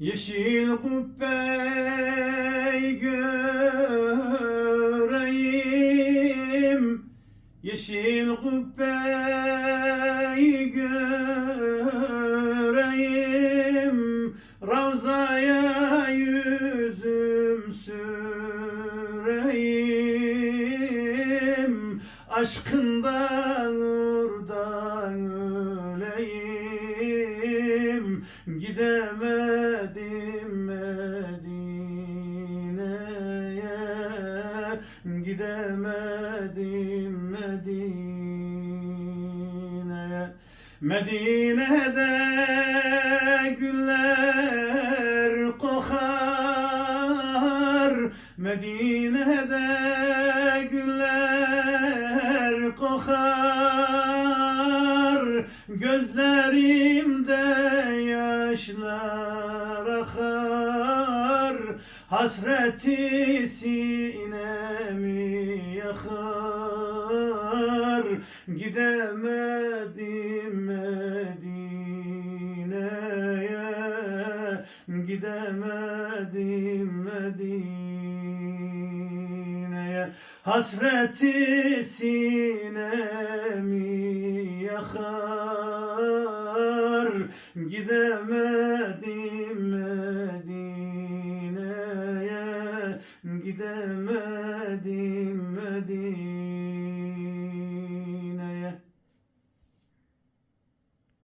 Yeşil kubbeyi göreyim. Yeşil kubbeyi göreyim. Ravzaya yüzüm süreyim. Aşkından Gidemedim Medine'ye. Gidemedim Medine'ye. Medine'de güller kokar. Medine'de güller kokar Gözlerimde yaşlar akar Hasreti sinemi yakar. Gidemedim Medine'ye Gidemedim Medine'ye. Hasreti sinemi Gidemedim Medine'ye. Gidemedim Medine'ye.